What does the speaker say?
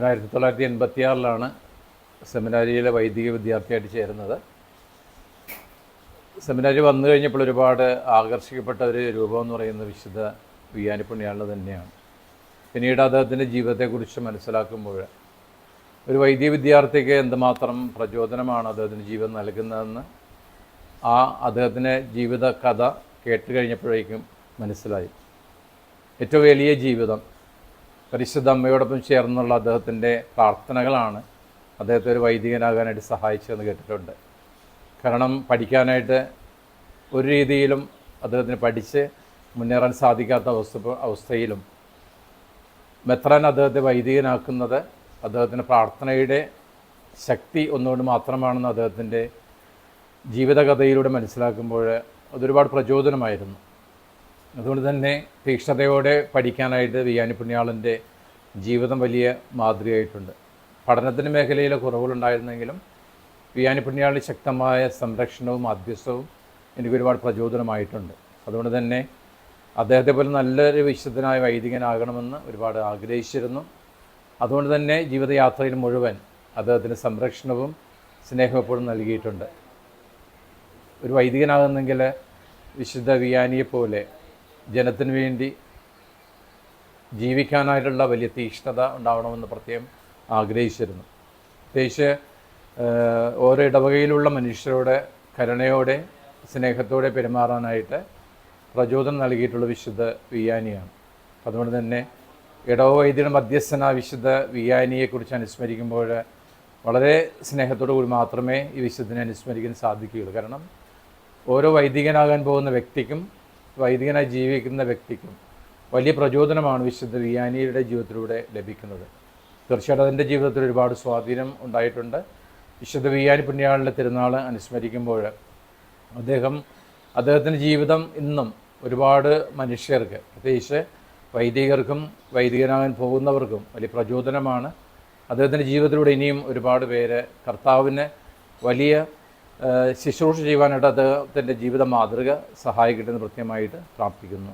ഞാൻ ആയിരത്തി തൊള്ളായിരത്തി എൺപത്തി ആറിലാണ് സെമിനാരിയിലെ വൈദിക വിദ്യാർത്ഥിയായിട്ട് ചേരുന്നത്. സെമിനാരി വന്നു കഴിഞ്ഞപ്പോൾ ഒരുപാട് ആകർഷിക്കപ്പെട്ട ഒരു രൂപം എന്ന് പറയുന്നത് വിശുദ്ധ വിയാനിപ്പുണ്യാൾ തന്നെയാണ്. പിന്നീട് അദ്ദേഹത്തിന്റെ ജീവിതത്തെക്കുറിച്ച് മനസ്സിലാക്കുമ്പോൾ ഒരു വൈദ്യ വിദ്യാർത്ഥിക്ക് എന്തുമാത്രം പ്രചോദനമാണ് അദ്ദേഹത്തിന് ജീവിതം നൽകുന്നതെന്ന് ആ അദ്ദേഹത്തിന്റെ ജീവിത കഥ കേട്ട് കഴിഞ്ഞപ്പോഴേക്കും മനസ്സിലായി. ഏറ്റവും വലിയ ജീവിതം പരിശുദ്ധ അമ്മയോടൊപ്പം ചേർന്നുള്ള അദ്ദേഹത്തിന്റെ പ്രാർത്ഥനകളാണ് അദ്ദേഹത്തെ ഒരു വൈദികനാകാനായിട്ട് സഹായിച്ചതെന്ന് കേട്ടിട്ടുണ്ട്. കാരണം പഠിക്കാനായിട്ട് ഒരു രീതിയിലും അദ്ദേഹത്തിന് പഠിച്ച് മുന്നേറാൻ സാധിക്കാത്ത അവസ്ഥ അവസ്ഥയിലും മെത്രാൻ അദ്ദേഹത്തെ വൈദികനാക്കുന്നത് അദ്ദേഹത്തിന്റെ പ്രാർത്ഥനയുടെ ശക്തി ഒന്നുകൊണ്ട് മാത്രമാണെന്ന് അദ്ദേഹത്തിന്റെ ജീവിതകഥയിലൂടെ മനസ്സിലാക്കുമ്പോൾ അതൊരുപാട് പ്രചോദനമായിരുന്നു. അതുകൊണ്ട് തന്നെ തീക്ഷ്ണതയോടെ പഠിക്കാനായിട്ട് വിയാനി പുണ്യാളന്റെ ജീവിതം വലിയ മാതൃകയായിട്ടുണ്ട്. പഠനത്തിന്റെ മേഖലയിലെ കുറവുകളുണ്ടായിരുന്നെങ്കിലും വിയാനി പുണ്യാളിന്റെ ശക്തമായ സംരക്ഷണവും മധ്യസ്ഥവും എനിക്ക് ഒരുപാട് പ്രചോദനമായിട്ടുണ്ട്. അതുകൊണ്ട് തന്നെ അദ്ദേഹത്തെ പോലെ നല്ലൊരു വിശുദ്ധനായ വൈദികനാകണമെന്ന് ഒരുപാട് ആഗ്രഹിച്ചിരുന്നു. അതുകൊണ്ട് തന്നെ ജീവിതയാത്രയിൽ മുഴുവൻ അദ്ദേഹത്തിന് സംരക്ഷണവും സ്നേഹവും എപ്പോഴും നൽകിയിട്ടുണ്ട്. ഒരു വൈദികനാകുന്നെങ്കിൽ വിശുദ്ധ വിയാനിയെ പോലെ ജനത്തിന് വേണ്ടി ജീവിക്കാനായിട്ടുള്ള വലിയ തീക്ഷ്ണത ഉണ്ടാവണമെന്ന് പ്രത്യേകം ആഗ്രഹിച്ചിരുന്നു. പ്രത്യേകിച്ച് ഓരോ ഇടവകയിലുള്ള മനുഷ്യരോട് കരുണയോടെ സ്നേഹത്തോടെ പെരുമാറാനായിട്ട് പ്രചോദനം നൽകിയിട്ടുള്ള വിശുദ്ധ വിയാനിയാണ് അതുകൊണ്ട് തന്നെ ഇടവ വൈദ്യയുടെ മധ്യസ്ഥന വിശുദ്ധ വിയാനിയെക്കുറിച്ച് അനുസ്മരിക്കുമ്പോൾ വളരെ സ്നേഹത്തോടു കൂടി മാത്രമേ ഈ വിശുദ്ധനെ അനുസ്മരിക്കാൻ സാധിക്കുകയുള്ളൂ. കാരണം ഓരോ വൈദികനാകാൻ പോകുന്ന വ്യക്തിക്കും വൈദികനായി ജീവിക്കുന്ന വ്യക്തിക്കും വലിയ പ്രചോദനമാണ് വിശുദ്ധ വിയാനിയുടെ ജീവിതത്തിലൂടെ ലഭിക്കുന്നത്. തീർച്ചയായിട്ടും അതിന്റെ ജീവിതത്തിൽ ഒരുപാട് സ്വാധീനം ഉണ്ടായിട്ടുണ്ട്. വിശുദ്ധ വിയാനി പുണ്യാളിന്റെ തിരുനാൾ അനുസ്മരിക്കുമ്പോൾ അദ്ദേഹം അദ്ദേഹത്തിന്റെ ജീവിതം ഇന്നും ഒരുപാട് മനുഷ്യർക്ക് പ്രത്യേകിച്ച് വൈദികർക്കും വൈദികനാകാൻ പോകുന്നവർക്കും വലിയ പ്രചോദനമാണ്. അദ്ദേഹത്തിന്റെ ജീവിതത്തിലൂടെ ഇനിയും ഒരുപാട് പേര് കർത്താവിന് വലിയ ശുശ്രൂഷ ചെയ്യുവാനായിട്ട് അദ്ദേഹത്തിന്റെ ജീവിത മാതൃക സഹായിക്കട്ടെ എന്ന് പ്രത്യേകമായിട്ട് പ്രാർത്ഥിക്കുന്നു.